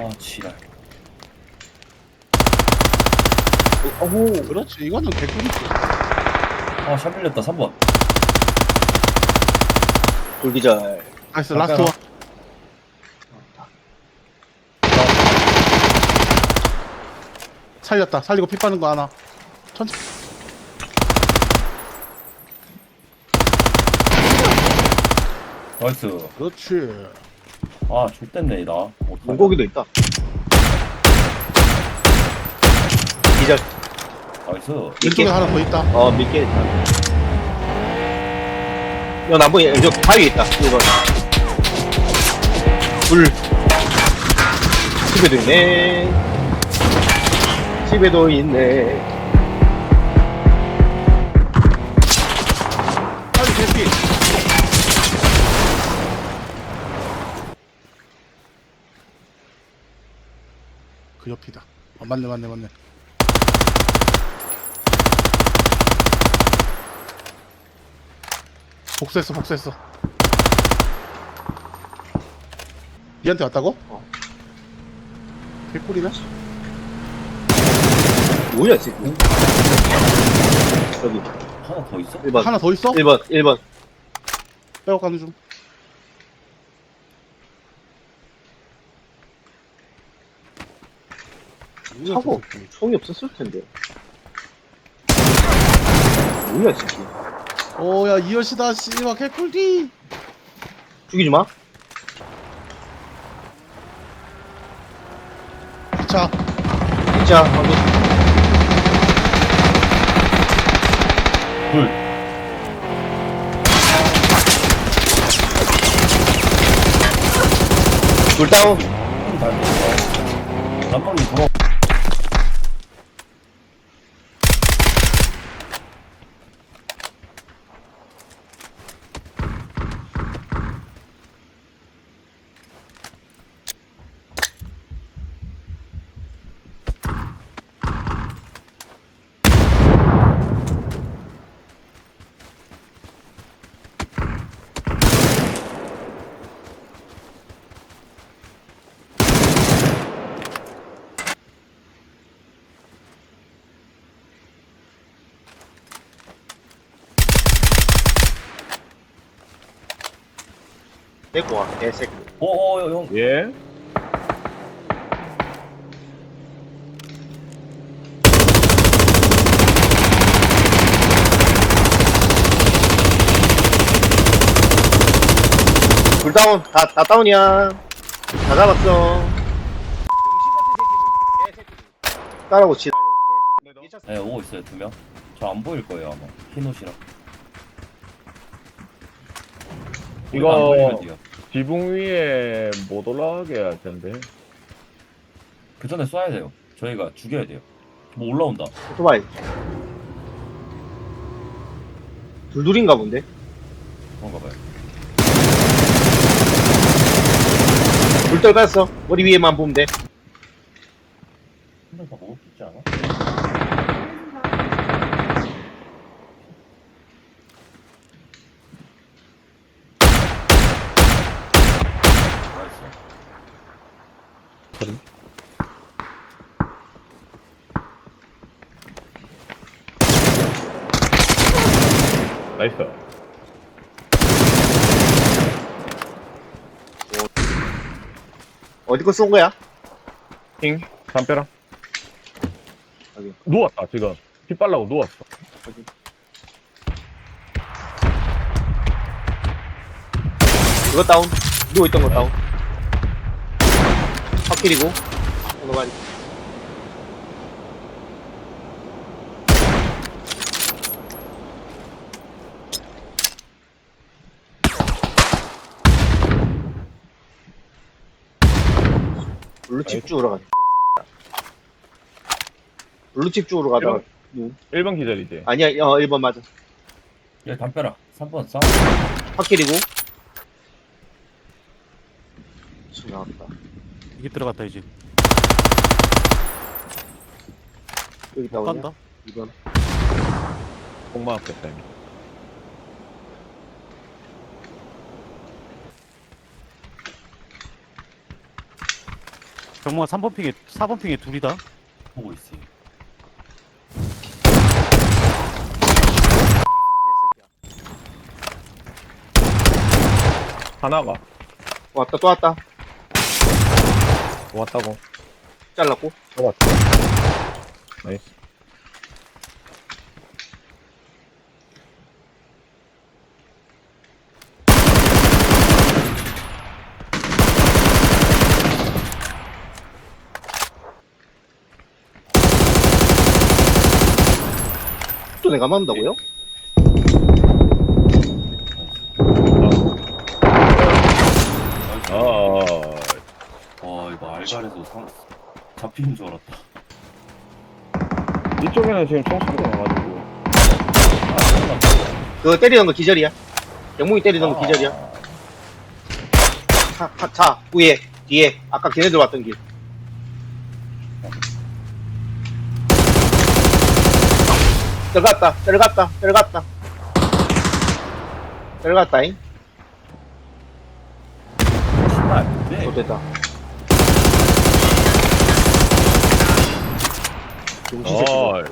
아 지랄. 어후 그렇지. 이거는 개꿀이지. 아샷 밀렸다. 3번. 돌기절. 나이스 라스트 원. 살렸다. 살리고 피 빠는 거 하나. 천천히 나이스. 그렇지 아 X됐네 나. 어떡하냐. 물고기도 있다. 기절 나이스. 왼쪽에 하나 더 있다. 어 밀게 있다 이거 나무 저 바위 있다. 이거. 불. 집에도 있네. 집에도 있네 그 옆이다 어 맞네 맞네 맞네 복수했어 복수했어 얘한테 왔다고? 어. 개꿀이네 뭐야 지금 여기 하나 더 있어? 1번 하나 더 있어? 1번 1번 빼고 가는 중 차고 총이 없었을 텐데. 뭐야 지금 오야 이열시다 씨발 개꿀디 죽이지 마. 자. 진짜 확인 둘. 둘 다운. 람방님 데리고 와 개새끼. 어어 형. 예? 둘 다운 다, 다 다운이야. 다 잡았어. 따라고 치 네 오고 있어요 두 명 저 안 보일 거예요 아마. 흰 옷이랑 이거- 안 보이면 돼요. 지붕 위에 못 올라가게 할 텐데. 그 전에 쏴야 돼요. 저희가 죽여야 돼요. 뭐 올라온다. 오토바이. 둘둘인가 본데? 그런가 봐요. 둘떨 뺐어. 머리 위에만 보면 돼. 한명더 먹을 수 있지 않아? 나이스. 어디 거 쏜 거야? 킹, 담벼락. 여기. 누웠다, 지금. 피 빨라고 누웠어. 이거 다운 누워 있던 거 다운 확킬이고 오토바이 블루칩 쪽으로 가자 블루칩 쪽으로 가다가 1번 기절이지. 아니야 어 1번 맞아. 얘 담벼락 3번 싸움 확킬이고. 치 나왔다. 이게 들어갔다 이제. 여기 간다? 2번. 공만 앞겠다, 정모가 3번 핑에 4번 핑에 둘이다 보고 있어요. 하나가 왔다 또 왔다 왔다고. 잘랐고 잡았어. 나이스. 또 내가? 나이스. 아, 와 이거 알갈에서 상... 잡히는 줄 알았다. 이쪽에는 지금 총소리가 나가지고. 그거 때리는 거 기절이야 영웅이 때리는 거 기절이야 차, 차, 차 위에 뒤에 아까 걔네들 왔던 길 들어갔다 들어갔다 들어갔다. 들어갔다잉. 신발 네. 좋됐다. 용시 새끼 어,